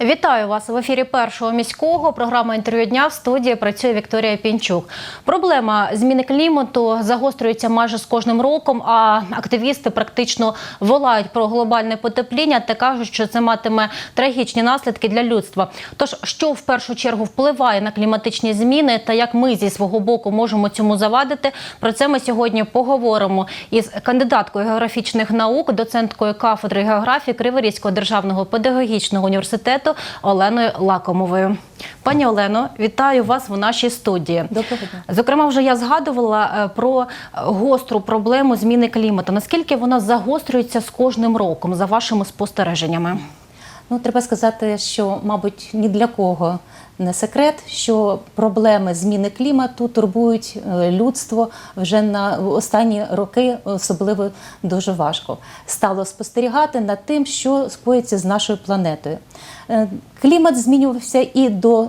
Вітаю вас в ефірі першого міського. Програма інтерв'ю дня в студії працює Вікторія Пінчук. Проблема зміни клімату загострюється майже з кожним роком. А активісти практично волають про глобальне потепління та кажуть, що це матиме трагічні наслідки для людства. Тож, що в першу чергу впливає на кліматичні зміни, та як ми зі свого боку можемо цьому завадити, про це ми сьогодні поговоримо із кандидаткою географічних наук, доценткою кафедри географії Криворізького державного педагогічного університету Оленою Лакомовою. Пані Олено, вітаю вас в нашій студії. Доброго дня. Зокрема, вже я згадувала е, про гостру проблему зміни клімату. Наскільки вона загострюється з кожним роком, за вашими спостереженнями? Ну, треба сказати, що, мабуть, ні для кого не секрет, що проблеми зміни клімату турбують е, людство вже на останні роки, особливо дуже важко. Стало спостерігати над тим, що скоїться з нашою планетою. Е, Клімат змінювався і до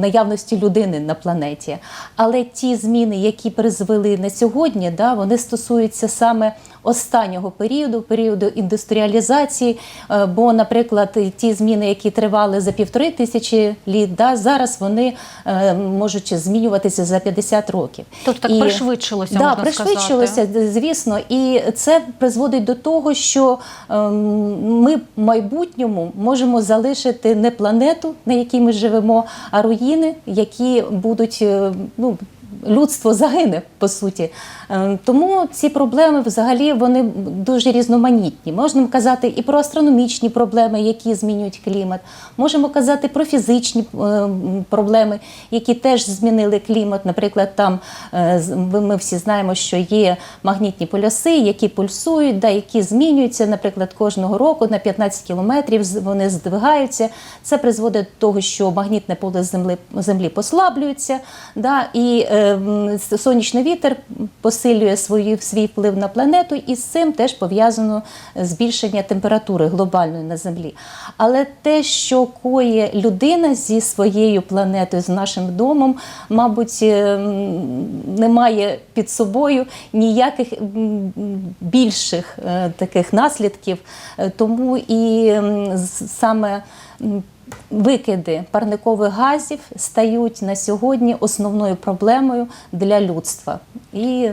наявності людини на планеті, але ті зміни, які призвели на сьогодні, да, вони стосуються саме останнього періоду, періоду індустріалізації. Е, Бо, наприклад, ті зміни, які тривали за півтори тисячі літ, да, зараз вони е, можуть змінюватися за 50 років. Тобто так пришвидшилося, да, можна пришвидшилося, сказати. звісно, і це призводить до того, що ем, ми в майбутньому можемо залишити не планету, на якій ми живемо, а руїни, які будуть е, ну. Людство загине по суті, Е, тому ці проблеми взагалі вони дуже різноманітні. Можна казати і про астрономічні проблеми, які змінюють клімат. Можемо казати про фізичні е, проблеми, які теж змінили клімат. Наприклад, там е, ми всі знаємо, що є магнітні полюси, які пульсують, да, які змінюються, наприклад, кожного року на 15 кілометрів вони здвигаються. Це призводить до того, що магнітне поле землі, землі послаблюється, да, і е, сонячний вітер посилює свої, свій вплив на планету, і з цим теж пов'язано збільшення температури глобальної на землі. Але те, що коє людина зі своєю планетою, з нашим домом, мабуть, е, немає під собою ніяких більших е, таких наслідків. Е, Тому і саме викиди парникових газів стають на сьогодні основною проблемою для людства і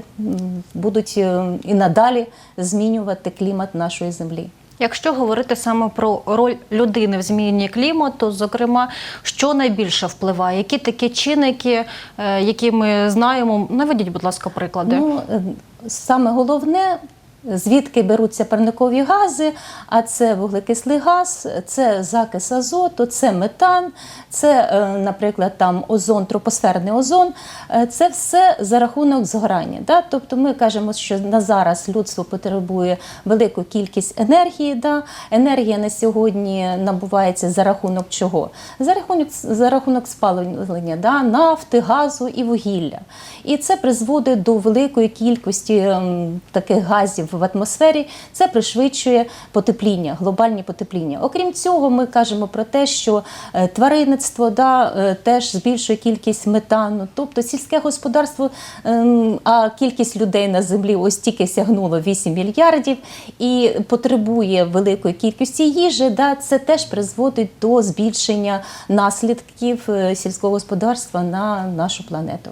будуть е, і надалі змінювати клімат нашої землі. Якщо говорити саме про роль людини в зміні клімату, зокрема, що найбільше впливає? Які такі чинники, е, які ми знаємо? Наведіть, будь ласка, приклади. Ну, е, саме головне. Звідки беруться парникові гази, а це вуглекислий газ, це закис азоту, це метан, це, е, наприклад, там озон, тропосферний озон. Е, Це все за рахунок згорання. Да? Тобто ми кажемо, що на зараз людство потребує велику кількість енергії. Да? Енергія на сьогодні набувається за рахунок чого? За рахунок, за рахунок спалення да? нафти, газу і вугілля. І це призводить до великої кількості ем, таких газів в атмосфері. Це пришвидшує потепління, глобальні потепління. Окрім цього, ми кажемо про те, що е, тваринництво да, е, теж збільшує кількість метану, тобто сільське господарство, ем, а кількість людей на землі ось тільки сягнуло 8 мільярдів і потребує великої кількості їжі. Да, це теж призводить до збільшення наслідків е, сільського господарства на нашу планету.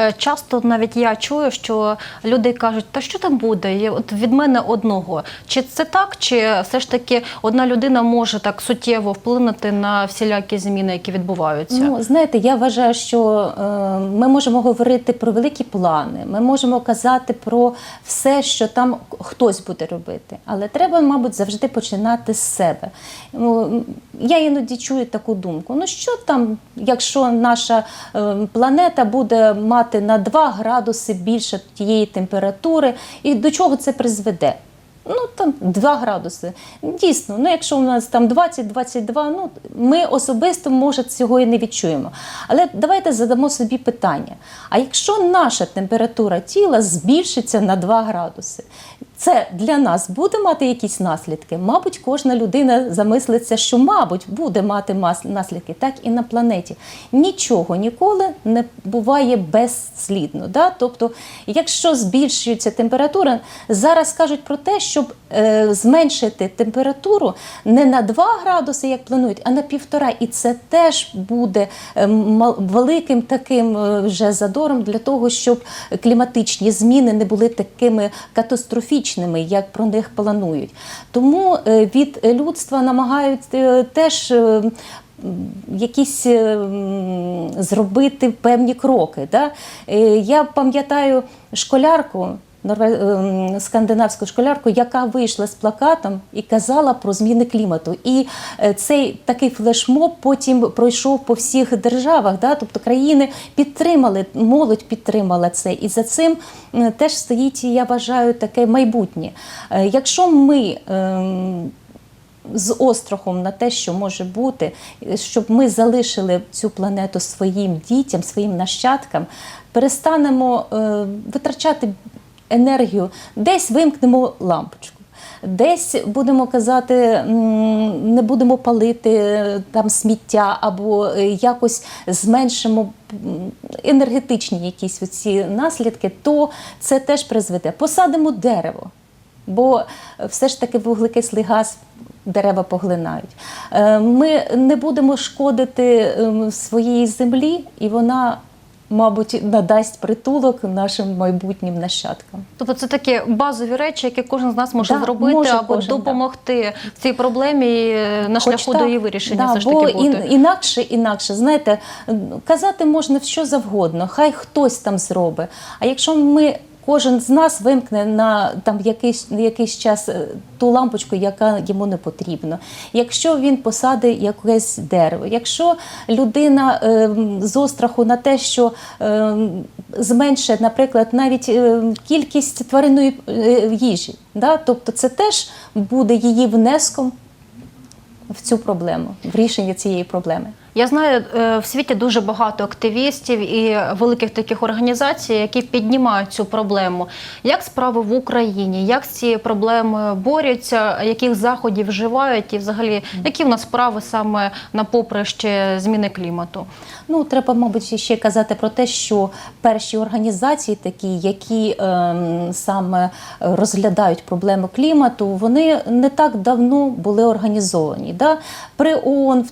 Е, Часто навіть я чую, що люди кажуть, та що там буде? От від мене одного. Чи це так, чи все ж таки одна людина може так суттєво вплинути на всілякі зміни, які відбуваються? Ну, знаєте, я вважаю, що е, ми можемо говорити про великі плани, ми можемо казати про все, що там хтось буде робити. Але треба, мабуть, завжди починати з себе. Ну, я іноді чую таку думку: ну що там, якщо наша е, планета буде мати на 2 градуси більше тієї температури, і до чого це призведе? Ну там 2 градуси. Дійсно, ну якщо у нас там 20-22, ну ми особисто може цього і не відчуємо. Але давайте задамо собі питання: а якщо наша температура тіла збільшиться на 2 градуси, це для нас буде мати якісь наслідки? Мабуть, кожна людина замислиться, що, мабуть, буде мати наслідки, так і на планеті. Нічого ніколи не буває безслідно. Да? Тобто, якщо збільшується температура, зараз кажуть про те, щоб е, зменшити температуру не на 2 градуси, як планують, а на півтора. І це теж буде е, мал- великим таким е, вже задором для того, щоб кліматичні зміни не були такими катастрофічними, як про них планують. Тому е, від людства намагають е, теж. е, Якісь зробити певні кроки. Да? Я пам'ятаю школярку, скандинавську школярку, яка вийшла з плакатом і казала про зміни клімату. І е, цей такий флешмоб потім пройшов по всіх державах. Да? Тобто країни підтримали, молодь підтримала це. І за цим теж стоїть, я вважаю, таке майбутнє. Е, Якщо ми ем, з острахом на те, що може бути, щоб ми залишили цю планету своїм дітям, своїм нащадкам, перестанемо е, витрачати енергію, десь вимкнемо лампочку. Десь будемо казати, не будемо палити е, там сміття або е, якось зменшимо енергетичні якісь ці наслідки, то це теж призведе. Посадимо дерево бо все ж таки вуглекислий газ дерева поглинають. Е, Ми не будемо шкодити ем, своїй землі, і вона, мабуть, надасть притулок нашим майбутнім нащадкам. Тобто це такі базові речі, які кожен з нас може Да, зробити, може або кожен, да. допомогти в цій проблемі на Хоч шляху так, до її вирішення. да, все ж бо таки бути. інакше, інакше, знаєте, казати можна що завгодно, хай хтось там зробить. А якщо ми. Кожен з нас вимкне на там якийсь, якийсь час е, ту лампочку, яка йому не потрібна. Якщо він посадить якесь дерево, якщо людина е, з остраху на те, що е, зменшить, наприклад, навіть е, кількість тваринної е, їжі, да? тобто це теж буде її внеском в цю проблему, в рішення цієї проблеми. Я знаю, е, в світі дуже багато активістів і великих таких організацій, які піднімають цю проблему. Як справи в Україні? Як з цією проблемою борються? Яких заходів вживають? І взагалі, які в нас справи саме на поприщі зміни клімату? Ну, треба, мабуть, ще казати про те, що перші організації, такі, які ем, саме розглядають проблему клімату, вони не так давно були організовані. Да? При ООН в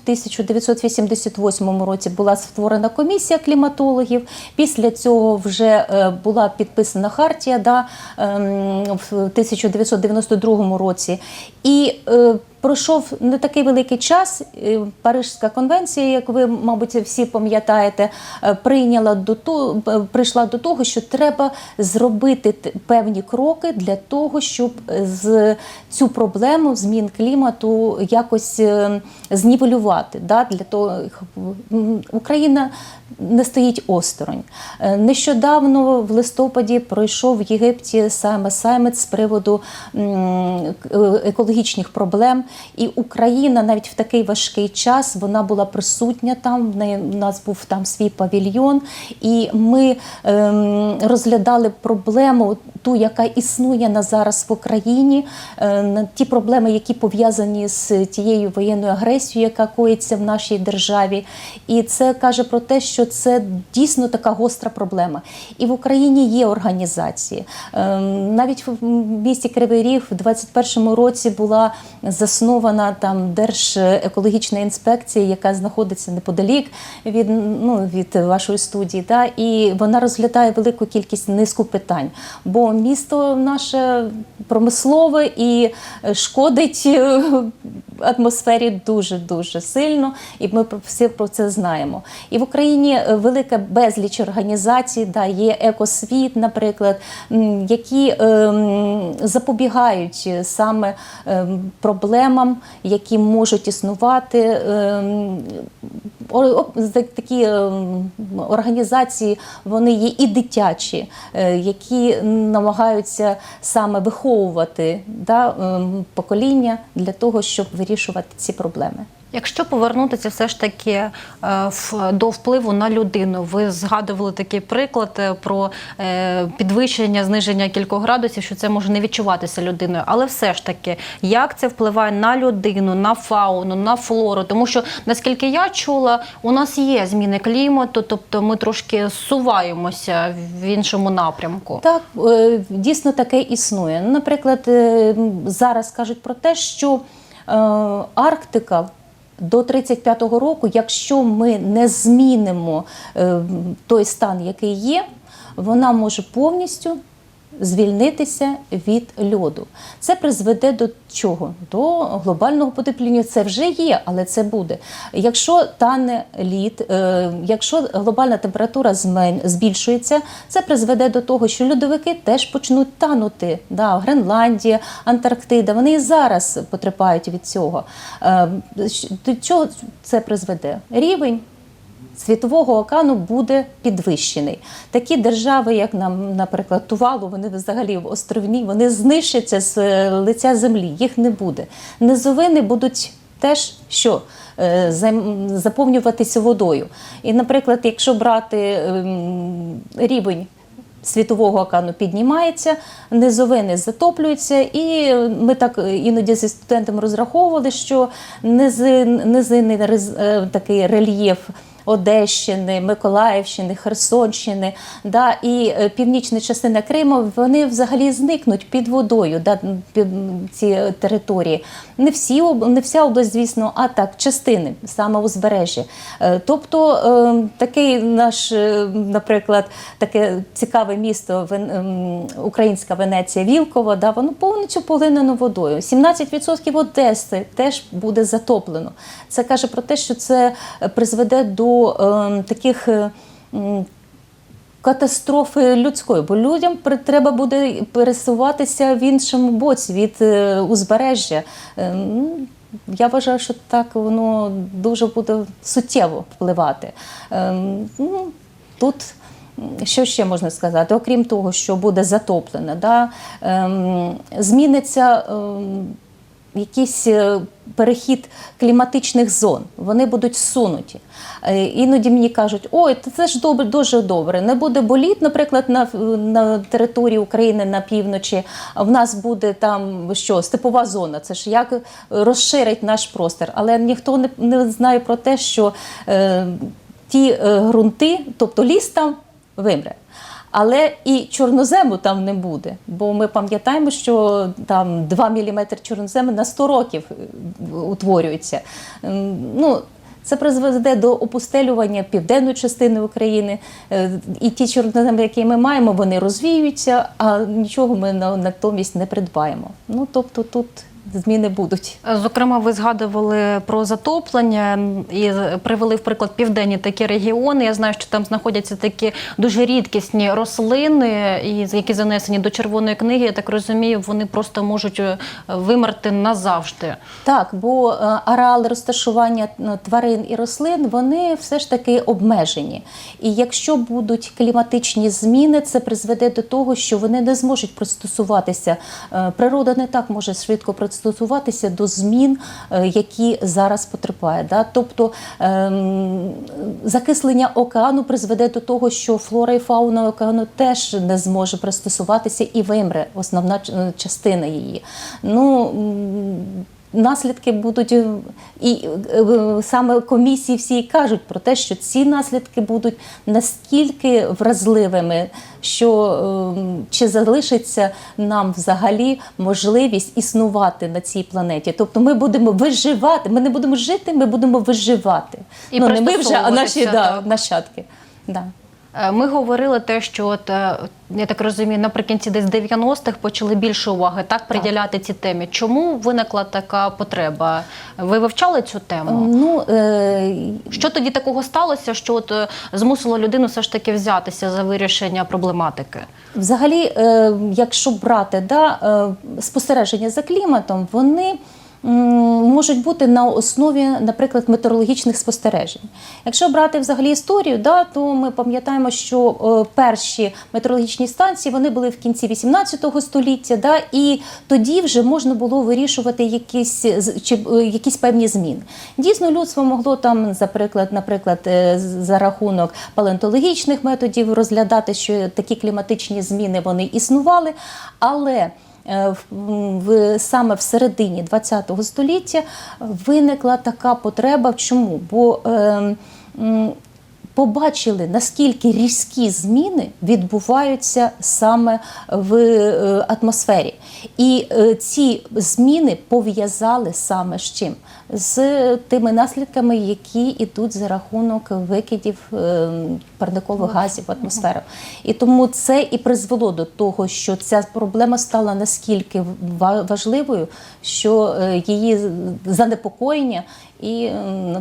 1988 році була створена комісія кліматологів. Після цього вже е, була підписана хартія да, ем, в 1992 році. І е, Пройшов не такий великий час. Парижська конвенція, як ви, мабуть, всі пам'ятаєте, е, прийняла до того, е, прийшла до того, що треба зробити певні кроки для того, щоб е, з цю проблему змін клімату якось знівелювати. Да? Для того Україна не стоїть осторонь. Нещодавно в листопаді пройшов в Єгипті саме саміт з приводу екологічних проблем. І Україна навіть в такий важкий час вона була присутня там. В нас був там свій павільйон, і ми ем, розглядали проблему, ту, яка існує на зараз в Україні, е, на ті проблеми, які пов'язані з тією воєнною агресією, яка коїться в нашій державі. І це каже про те, що це дійсно така гостра проблема. І в Україні є організації. Ем, Навіть в місті Кривий Ріг в 21-му році була заснована там Держекологічна інспекція, яка знаходиться неподалік від, ну, від вашої студії. Да? І вона розглядає велику кількість низку питань. Бо місто наше промислове і шкодить е, атмосфері дуже дуже сильно, і ми всі про це знаємо. І в Україні е, велика безліч організацій, да, є екосвіт, наприклад, які ем, запобігають е, саме ем, проблемам, які можуть існувати. ем, Такі ем, організації вони є і дитячі, е, які намагаються саме виховувати да, ем, покоління для того, щоб вирішувати ці проблеми. Якщо повернутися все ж таки е, до впливу на людину, ви згадували такий приклад е, про е, підвищення, зниження кількох градусів, що це може не відчуватися людиною. Але все ж таки, як це впливає на людину, на фауну, на флору? Тому що наскільки я чула, у нас є зміни клімату, тобто ми трошки суваємося в іншому напрямку. Так, дійсно таке існує. Ну, Наприклад, зараз кажуть про те, що Арктика до 35-го року, якщо ми не змінимо е, той стан, який є, вона може повністю звільнитися від льоду. Це призведе до чого? До глобального потепління. Це вже є, але це буде. Якщо тане лід, е, якщо глобальна температура збільшується, це призведе до того, що льодовики теж почнуть танути. Да, Гренландія, Антарктида, вони і зараз потерпають від цього. Е, До чого це призведе? Рівень Світового океану буде підвищений. Такі держави, як нам, наприклад, Тувалу, вони взагалі в островні, вони знищаться з е, лиця землі, їх не буде. Низовини будуть теж що? Е, Заповнюватися водою. І, наприклад, якщо брати ем, рівень світового океану піднімається, низовини затоплюються, і ми так іноді зі студентами розраховували, що низи, низинний е, такий рельєф. Одещини, Миколаївщини, Херсонщини, да, і е, північна частина Криму, вони взагалі зникнуть під водою, да, ці території. Не всі не вся область, звісно, а так, частини, саме узбережжя. Е, Тобто е, такий наш, наприклад, таке цікаве місто ем, українська Венеція Вілково, да, воно повністю поглинено водою. 17% Одеси теж буде затоплено. Це каже про те, що це призведе до е, таких. е, Катастрофи людської, бо людям треба буде пересуватися в іншому боці від е, узбережжя. Е, ну, Я вважаю, що так воно дуже буде суттєво впливати. Е, ну, Тут що ще можна сказати? Окрім того, що буде затоплено, да, ем, зміниться. ем, якийсь е, перехід кліматичних зон, вони будуть сунуті. Е, Іноді мені кажуть, ой, це ж добре, дуже добре. Не буде боліт, наприклад, на, на території України на півночі, а в нас буде там що, степова зона. Це ж як розширить наш простір. Але ніхто не, не знає про те, що е, ті е, ґрунти, тобто ліс там вимре. Але і чорнозему там не буде, бо ми пам'ятаємо, що там 2 мм чорнозему на 100 років е, утворюється. Ну, це призведе до опустелювання південної частини України. Е, І ті чорноземи, які ми маємо, вони розвіюються, а нічого ми натомість не придбаємо. Ну тобто тут зміни будуть. Зокрема, ви згадували про затоплення і привели в приклад південні такі регіони. Я знаю, що там знаходяться такі дуже рідкісні рослини, і які занесені до червоної книги. Я так розумію, вони просто можуть е, вимерти назавжди. Так, бо е, ареали розташування е, тварин і рослин вони все ж таки обмежені. І якщо будуть кліматичні зміни, це призведе до того, що вони не зможуть пристосуватися. Природа не так може швидко пристосуватися до змін, е, які зараз потерпає. Да? Тобто ем, закислення океану призведе до того, що флора і фауна океану теж не зможе пристосуватися і вимре основна частина її. Ну, Наслідки будуть е, і е, е, саме комісії всі кажуть про те, що ці наслідки будуть настільки вразливими, що е, чи залишиться нам взагалі можливість існувати на цій планеті. Тобто ми будемо виживати. Ми не будемо жити, ми будемо виживати. І ну не ми вже, а наші да, нащадки. Да. Е, Ми говорили те, що от е, я так розумію, наприкінці десь 90-х почали більше уваги так приділяти цій темі. Чому виникла така потреба? Ви вивчали цю тему? Ну, е, Що тоді такого сталося, що от е, змусило людину все ж таки взятися за вирішення проблематики? Взагалі, е, якщо брати да, е, спостереження за кліматом, вони можуть бути на основі, наприклад, метеорологічних спостережень. Якщо брати взагалі історію, да, то ми пам'ятаємо, що е, перші метеорологічні станції вони були в кінці 18 століття, да, і тоді вже можна було вирішувати якісь, чи, е, якісь певні зміни. Дійсно, людство могло там, наприклад, наприклад, е, за рахунок палеонтологічних методів розглядати, що такі кліматичні зміни вони існували, але в, в, саме в середині ХХ століття виникла така потреба. Чому? Бо е, побачили, наскільки різкі зміни відбуваються саме в е, атмосфері. І е, ці зміни пов'язали саме з чим? З тими наслідками, які йдуть за рахунок викидів е, парникових газів в атмосферу. І тому це і призвело до того, що ця проблема стала наскільки важливою, що її занепокоєння і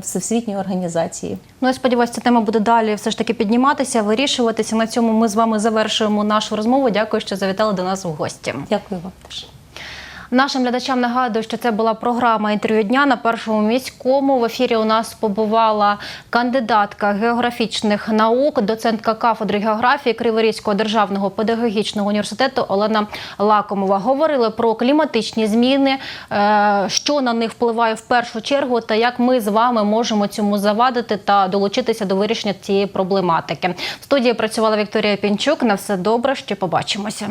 всесвітньої організації. Ну, я сподіваюся, ця тема буде далі все ж таки підніматися, вирішуватися. На цьому ми з вами завершуємо нашу розмову. Дякую, що завітали до нас в гості. Дякую вам теж. Нашим глядачам нагадую, що це була програма інтерв'ю дня на першому міському. В ефірі у нас побувала кандидатка географічних наук, доцентка кафедри географії Криворізького державного педагогічного університету Олена Лакомова. Говорили про кліматичні зміни, е, що на них впливає в першу чергу, та як ми з вами можемо цьому завадити та долучитися до вирішення цієї проблематики. В студії працювала Вікторія Пінчук. На все добре, ще побачимося.